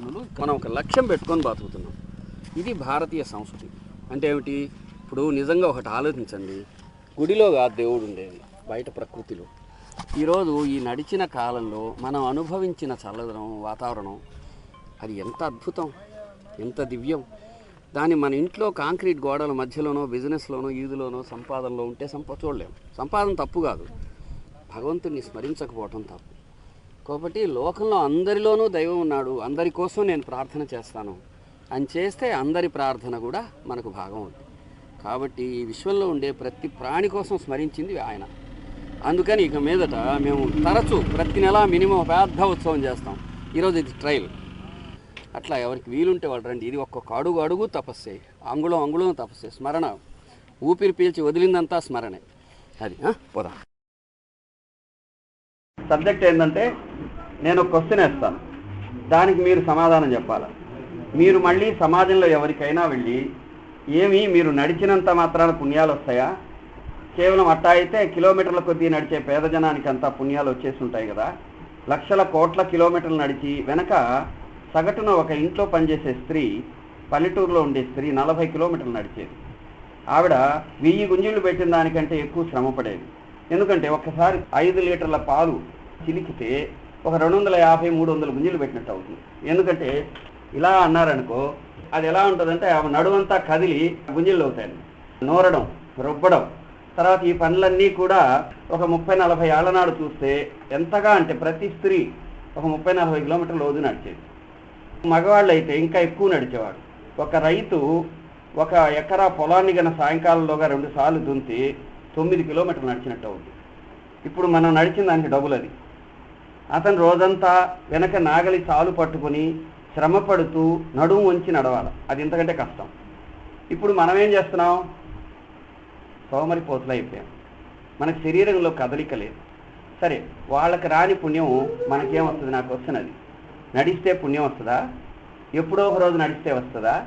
తల్లులు మనం ఒక లక్ష్యం పెట్టుకొని బతుకుతున్నాం. ఇది భారతీయ సంస్కృతి. అంటే ఏమిటి? ఇప్పుడు నిజంగా ఒకటి ఆలోచించండి. గుడిలో కాదు దేవుడు ఉండేది బయట ప్రకృతిలో. ఈరోజు ఈ నడిచిన కాలంలో మనం అనుభవించిన చల్లదనం వాతావరణం అది ఎంత అద్భుతం ఎంత దివ్యం. దాన్ని మన ఇంట్లో కాంక్రీట్ గోడల మధ్యలోనో బిజినెస్లోనో ఈదులోనో సంపాదనలో ఉంటే సంప చూడలేం. సంపాదన తప్పు కాదు. భగవంతుడిని స్మరించకపోవటం తప్పు. కాబట్టి లోకంలో అందరిలోనూ దైవం ఉన్నాడు. అందరి కోసం నేను ప్రార్థన చేస్తాను. అని చేస్తే అందరి ప్రార్థన కూడా మనకు భాగం ఉంది కాబట్టి ఈ విశ్వంలో ఉండే ప్రతి ప్రాణి కోసం స్మరించింది ఆయన. అందుకని ఇక మీదట మేము తరచూ ప్రతి నెల మినిమం పెద్ద ఉత్సవం చేస్తాం. ఈరోజు ఇది ట్రైల్. అట్లా ఎవరికి వీలుంటే వాళ్ళు రండి. ఇది ఒక్కొక్క అడుగు అడుగు తపస్సే. అంగుళం అంగుళం తపస్సే. స్మరణ. ఊపిరి పీల్చి వదిలిందంతా స్మరణే. అది పోదా. సబ్జెక్ట్ ఏంటంటే నేను ఒక క్వశ్చన్ వేస్తాను. దానికి మీరు సమాధానం చెప్పాలి? మీరు మళ్ళీ సమాజంలో ఎవరికైనా వెళ్ళి ఏమి మీరు నడిచినంత మాత్రాన పుణ్యాలు వస్తాయా? కేవలం అట్టా అయితే కిలోమీటర్ల కొద్దీ నడిచే పేద జనానికి అంతా పుణ్యాలు వచ్చేసి ఉంటాయి కదా. లక్షల కోట్ల కిలోమీటర్లు నడిచి వెనక సగటున ఒక ఇంట్లో పనిచేసే స్త్రీ పల్లెటూరులో ఉండే స్త్రీ నలభై కిలోమీటర్లు నడిచేది. ఆవిడ వెయ్యి గుంజీలు పెట్టిన దానికంటే ఎక్కువ శ్రమ పడేది. ఎందుకంటే ఒక్కసారి ఐదు లీటర్ల పాలు చిలికితే ఒక రెండు వందల యాభై మూడు వందల గుంజీలు పెట్టినట్టు అవుతుంది. ఎందుకంటే ఇలా అన్నారనుకో అది ఎలా ఉంటుందంటే ఆమె నడువంతా కదిలి గుంజీలు అవుతాయి నోరడం రుబ్బడం తర్వాత ఈ పనులన్నీ కూడా ఒక ముప్పై నలభై ఏళ్ళ నాడు చూస్తే ఎంతగా అంటే ప్రతి స్త్రీ ఒక ముప్పై నలభై కిలోమీటర్ల రోజు నడిచేది. మగవాళ్ళు అయితే ఇంకా ఎక్కువ నడిచేవాడు ఒక రైతు ఒక ఎకరా పొలాన్ని గన సాయంకాలంలోగా రెండు సార్లు దుంతి తొమ్మిది కిలోమీటర్లు నడిచినట్టు అవుతుంది. ఇప్పుడు మనం నడిచిన దానికి డబుల్ అది. అతను రోజంతా వెనక నాగలి చాలు పట్టుకొని శ్రమపడుతూ నడుము వంచి నడవాలి. అది ఇంతకంటే కష్టం. ఇప్పుడు మనం ఏం చేస్తున్నాం? సోమరి పోతులు అయిపోయాం. మన శరీరంలో కదలిక లేదు. సరే వాళ్ళకి రాని పుణ్యం మనకేం వస్తుంది? నాకు వస్తున్నది నడిస్తే పుణ్యం వస్తుందా? ఎప్పుడో ఒక రోజు నడిస్తే వస్తుందా?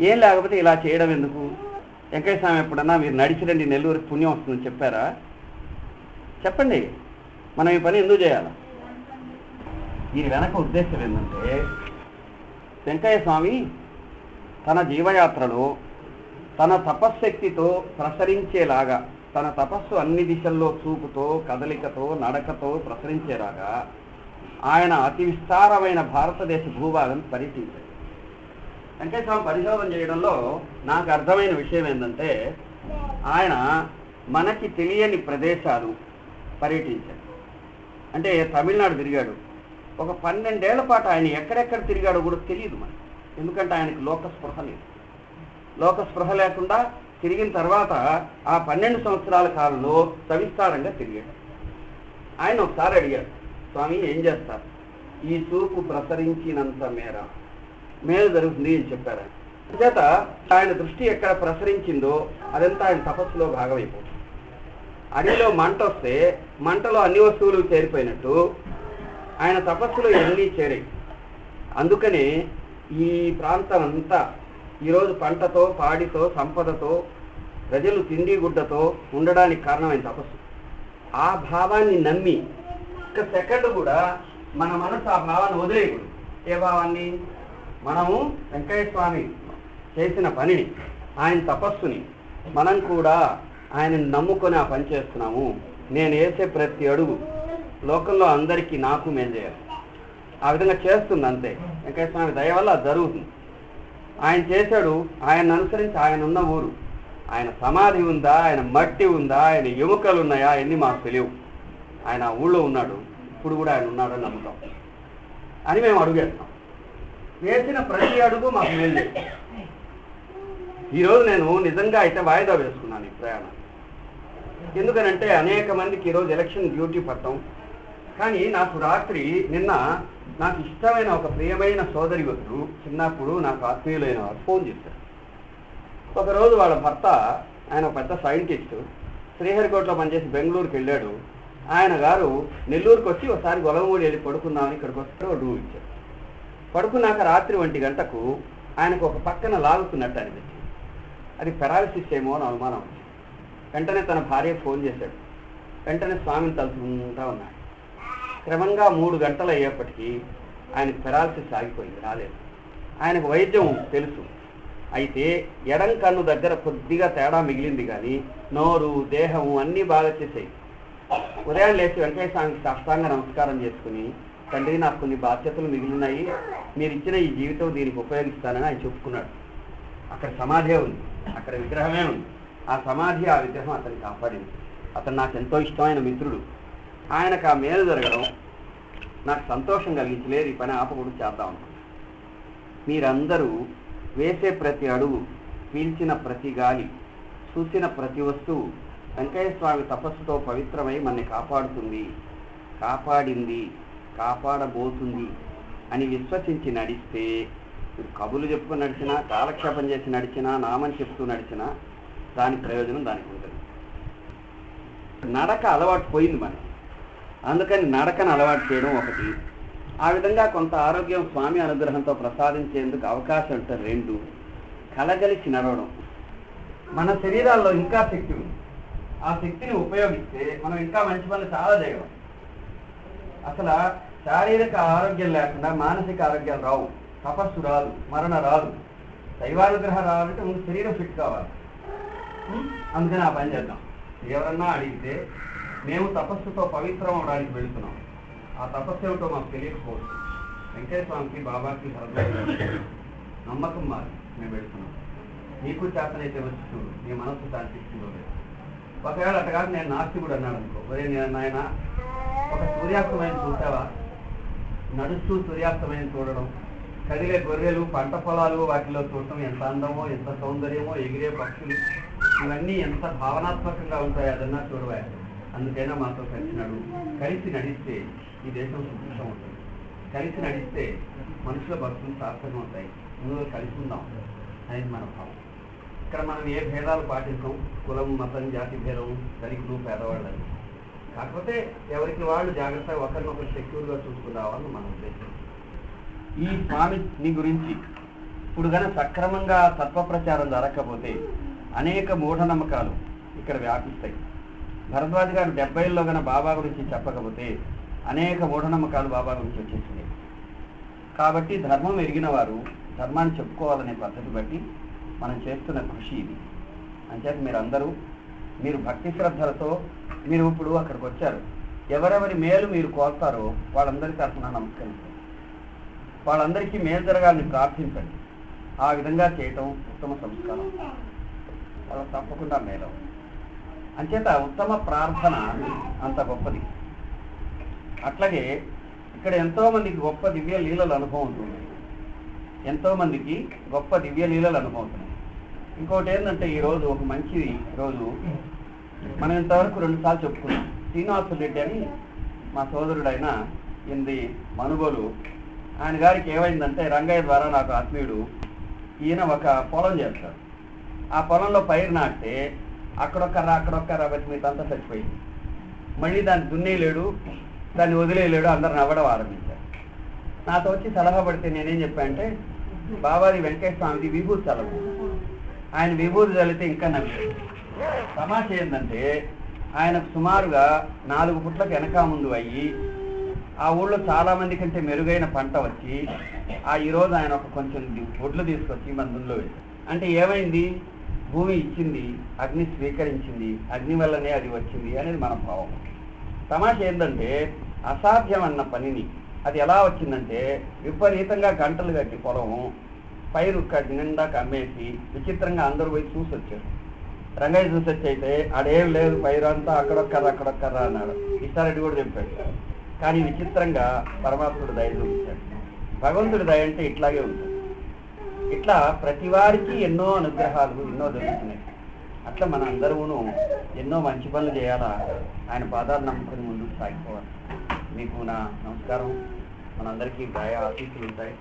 ఏం లేకపోతే ఇలా చేయడం ఎందుకు? వెంకయ్య స్వామి ఎప్పుడన్నా మీరు నడిచిరండి నెల్లూరుకి పుణ్యం వస్తుందని చెప్పారా? చెప్పండి. మనం ఈ పని ఎందుకు చేయాలా? దీని వెనక ఉద్దేశం ఏంటంటే వెంకయ్య స్వామి తన జీవయాత్రలో తన తపశ్శక్తితో ప్రసరించేలాగా తన తపస్సు అన్ని దిశల్లో చూపుతో కదలికతో నడకతో ప్రసరించేలాగా ఆయన అతి విస్తారమైన భారతదేశ భూభాగం పర్యటించారు వెంకయ్య స్వామి పరిశోధన చేయడంలో నాకు అర్థమైన విషయం ఏంటంటే ఆయన మనకి తెలియని ప్రదేశాలు పర్యటించాడు. అంటే తమిళనాడు తిరిగాడు. ఒక పన్నెండేళ్ళ పాటు ఆయన ఎక్కడెక్కడ తిరిగాడో కూడా తెలియదు మనకి. ఎందుకంటే ఆయనకు లోక స్పృహ లేదు. లోక స్పృహ లేకుండా తిరిగిన తర్వాత ఆ పన్నెండు సంవత్సరాల కాలంలో సవిస్తారంగా తిరిగాడు. ఆయన ఒకసారి అడిగాడు స్వామి ఏం చేస్తారు? ఈ చూపు ప్రసరించినంత మేర మేలు జరుగుతుంది అని చెప్పారు ఆయన. చేత ఆయన దృష్టి ఎక్కడ ప్రసరించిందో అదంతా ఆయన తపస్సులో భాగమైపోతుంది. అడవిలో మంట వస్తే మంటలో అన్ని వస్తువులు చేరిపోయినట్టు ఆయన తపస్సులో ఇవన్నీ చేరాయి అందుకనే ఈ ప్రాంతం అంతా ఈరోజు పంటతో పాడితో సంపదతో ప్రజలు తిండి గుడ్డతో ఉండడానికి కారణమైన తపస్సు. ఆ భావాన్ని నమ్మి ఒక సెకండ్ కూడా మన మనసు ఆ భావాన్ని వదిలేయకూడదు. ఏ భావాన్ని? మనము వెంకయ్య స్వామి చేసిన పనిని ఆయన తపస్సుని మనం కూడా ఆయనను నమ్ముకొని ఆ పని చేస్తున్నాము. నేను వేసే ప్రతి అడుగు లోకంలో అందరికీ నాకు మేలు చేయాలి. ఆ విధంగా చేస్తుంది అంతే. వెంకటేశ్వర స్వామి దయ వల్ల అది జరుగుతుంది. ఆయన చేశాడు ఆయన అనుసరించి ఆయన ఉన్న ఊరు. ఆయన సమాధి ఉందా ఆయన మట్టి ఉందా ఆయన ఎముకలు ఉన్నాయా ఎన్ని మాకు తెలియవు. ఆయన ఊళ్ళో ఉన్నాడు ఇప్పుడు కూడా ఆయన ఉన్నాడని నమ్ముతాం. అని మేము అడుగేస్తాం. వేసిన ప్రతి అడుగు మాకు మేలు చేస్తుంది. ఈరోజు నేను నిజంగా అయితే వాయిదా వేసుకున్నాను ఈ ప్రయాణం ఎందుకనంటే అనేక మందికి ఈరోజు ఎలక్షన్ డ్యూటీ పడటం కానీ నాకు రాత్రి నిన్న నాకు ఇష్టమైన ఒక ప్రియమైన సోదరి వద్దు. చిన్నప్పుడు నాకు ఆత్మీయులైన వారు ఫోన్ చేశారు. ఒకరోజు వాళ్ళ భర్త ఆయన ఒక పెద్ద సైంటిస్ట్ శ్రీహరికోటలో పనిచేసి బెంగళూరుకి వెళ్ళాడు. ఆయన గారు నెల్లూరుకి వచ్చి ఒకసారి గొలవమూడి వెళ్ళి పడుకుందామని ఇక్కడికి వస్తే ఒక రూమ్ ఇచ్చారు. పడుకున్నాక రాత్రి ఒంటి గంటకు ఆయనకు ఒక పక్కన లాగుతున్నట్టు అనిపించింది. అది పెరాలిసిస్ ఏమో అని అనుమానం వచ్చింది. వెంటనే తన భార్య ఫోన్ చేశాడు. వెంటనే స్వామిని తలుచుకుంటా ఉన్నాడు. క్రమంగా మూడు గంటలు అయ్యేప్పటికీ ఆయనకు పెరాలసిస్ ఆగిపోయింది రాలేదు. ఆయనకు వైద్యం తెలుసు. అయితే ఎడం కన్ను దగ్గర కొద్దిగా తేడా మిగిలింది కానీ నోరు దేహం అన్నీ బాగా చేసాయి ఉదయం లేచి వెంకటేశ్వర స్వామికి సాష్టాంగ నమస్కారం చేసుకుని తండ్రి నాకు కొన్ని బాధ్యతలు మిగిలినాయి మీరు ఇచ్చిన ఈ జీవితం దీనికి ఉపయోగిస్తానని ఆయన చెప్పుకున్నాడు. అక్కడ సమాధే ఉంది. అక్కడ విగ్రహమే ఉంది. ఆ సమాధి ఆ విగ్రహం అతన్ని కాపాడింది. అతను నాకు ఎంతో ఇష్టమైన మిత్రుడు. ఆయనకు ఆ మేలు జరగడం నాకు సంతోషం కలిగించలేదు. ఈ పని ఆపకూడదు చేద్దాం మీరందరూ వేసే ప్రతి అడుగు పీల్చిన ప్రతి గాలి చూసిన ప్రతి వస్తువు వెంకయ్య స్వామి తపస్సుతో పవిత్రమై మనని కాపాడుతుంది. కాపాడింది కాపాడబోతుంది అని విశ్వసించి నడిస్తే మీరు కబులు చెప్పుకు నడిచినా కాలక్షేపం చేసి నడిచినా నామని చెప్తూ నడిచినా దాని ప్రయోజనం దానికి ఉంటుంది. నడక అలవాటు పోయింది మనకి. అందుకని నడకను అలవాటు చేయడం ఒకటి. ఆ విధంగా కొంత ఆరోగ్యం స్వామి అనుగ్రహంతో ప్రసాదించేందుకు అవకాశం ఉంటుంది రెండు. కలగలిసి నడవడం. మన శరీరాల్లో ఇంకా శక్తి ఉంది. ఆ శక్తిని ఉపయోగిస్తే మనం ఇంకా మంచి పనులు చాలా చేయగలం. అసలు శారీరక ఆరోగ్యం లేకుండా మానసిక ఆరోగ్యం రావు. తపస్సు రాదు మరణ రాదు. దైవానుగ్రహం రావాలంటే ముందు శరీరం ఫిట్ కావాలి. అందుకని ఆ పని చేద్దాం. ఎవరన్నా అడిగితే మేము తపస్సుతో పవిత్రం అవడానికి వెళుతున్నాం. ఆ తపస్సు ఏమిటో మాకు తెలియకపోవచ్చు. వెంకటేశ్వర స్వామికి బాబాకి నమ్మకం మాది మేము వెళుతున్నాం. నీకు చేతనైతే వచ్చి చూడు నీ మనస్సు శాంతిస్తుందో లేదు. ఒకవేళ అట్టగా నేను నాస్తికుడు అన్నాడు అనుకో ఒరే నేను నాయన ఒక సూర్యాస్తమయం చూసావా నడుస్తూ సూర్యాస్తమయం చూడడం కదిలే గొర్రెలు పంట పొలాలు వాటిలో చూడటం ఎంత అందమో ఎంత సౌందర్యమో ఎగిరే పక్షులు ఇవన్నీ ఎంత భావనాత్మకంగా ఉంటాయో అదన్నా చూడవాలి అందుకైనా మాతో కలిసి నడు కలిసి నడిస్తే ఈ దేశం సుభిక్షం ఉంటుంది కలిసి నడిస్తే మనుషుల బతుకులు సార్థకం అవుతాయి. ముందు కలిసి ఉందాం. అనేది మన భావం. ఇక్కడ మనం ఏ భేదాలు పాటిస్తాం? కులం మతం జాతి భేదం దళితులు పేదవాళ్ళని. కాకపోతే ఎవరికి వాళ్ళు జాగ్రత్తగా ఒకరినొకరు సెక్యూర్గా చూసుకురావాలని మన ఉద్దేశం. ఈ స్వామిని గురించి ఇప్పుడు కానీ సక్రమంగా తత్వ ప్రచారం జరగకపోతే అనేక మూఢనమ్మకాలు ఇక్కడ వ్యాపిస్తాయి. భరద్వాజ్ గారు డెబ్బైల్లో గన బాబా గురించి చెప్పకపోతే అనేక మూఢనమ్మకాలు బాబా గురించి వచ్చేసింది కాబట్టి ధర్మం ఎరిగిన వారు ధర్మాన్ని చెప్పుకోవాలనే పద్ధతి బట్టి మనం చేస్తున్న కృషి ఇది. అంచేత మీరందరూ మీరు భక్తి శ్రద్ధలతో మీరు ఇప్పుడు అక్కడికి వచ్చారు. ఎవరెవరి మేలు మీరు కోరుతారో వాళ్ళందరి తరఫున నమస్కరించండి. వాళ్ళందరికీ మేలు జరగాలని ప్రార్థించండి. ఆ విధంగా చేయటం ఉత్తమ సంస్కారం. వాళ్ళకి తప్పకుండా మేలు అంచేత ఉత్తమ ప్రార్థన అంత గొప్పది. అట్లాగే ఇక్కడ ఎంతో మందికి గొప్ప దివ్య లీలలు అనుభవం ఉంటుంది. ఎంతో మందికి గొప్ప దివ్య లీలలు అనుభవం ఉంటుంది. ఇంకోటి ఏంటంటే ఈ రోజు ఒక మంచి రోజు. మనం ఇంతవరకు రెండు సార్లు చెప్పుకున్నాం. శ్రీనివాసులు రెడ్డి అని మా సోదరుడు అయిన ఇంది మనుగోలు. ఆయన గారికి ఏమైందంటే రంగయ్య ద్వారా నాకు ఆత్మీయుడు. ఈయన ఒక పొలం చేస్తాడు. ఆ పొలంలో పైరు నాటితే అక్కడొక్కరా అక్కడొక్కరా బట్టి మీదంతా చచ్చిపోయింది. మళ్ళీ దాన్ని దున్నేయలేడు దాన్ని వదిలేయలేడు అందరు నవ్వడం ఆరంభించారు. నాతో వచ్చి సలహా పడితే నేనేం చెప్పానంటే బాబాది వెంకటేశ్వర స్వామిది విభూతి చల్లవు ఆయన విభూతి చల్లితే ఇంకా నవ్వాడు. తమాష ఏంటంటే ఆయనకు సుమారుగా నాలుగు పుట్లకు వెనక ముందు అయ్యి ఆ ఊళ్ళో చాలా మంది కంటే మెరుగైన పంట వచ్చి ఆ ఈరోజు ఆయన ఒక కొంచెం ది- ఒడ్లు తీసుకొచ్చి మన దున్లో వేశారు అంటే ఏమైంది? భూమి ఇచ్చింది అగ్ని స్వీకరించింది అగ్ని వల్లనే అది వచ్చింది అనేది మన భావం. తమాష ఏంటంటే అసాధ్యం అన్న పనిని అది ఎలా వచ్చిందంటే విపరీతంగా గంటలు కట్టి పొలం పైరు కట్టి నిండా కమ్మేసి విచిత్రంగా అందరూ పోయి చూసి వచ్చారు రంగయ్య చూసి వచ్చి అయితే ఆడేం లేదు పైరు అంతా అక్కడొక్కర అక్కడొక్కర అన్నాడు ఇస్తారెడ్డి కూడా చెప్పాడు. కానీ విచిత్రంగా పరమాత్ముడు దయ చూపించాడు. భగవంతుడి దయ అంటే ఇట్లాగే ఉంటుంది. ఇట్లా ప్రతి వారికి ఎన్నో అనుగ్రహాలు ఎన్నో దొరుకుతున్నాయి. అట్లా మన అందరూను ఎన్నో మంచి పనులు చేయాలా? ఆయన పాదాలు నమ్ముకొని ముందుకు సాగిపోవాలి. మీకు నా నమస్కారం. మనందరికీ గాయ ఆశీస్సులు ఉంటాయి.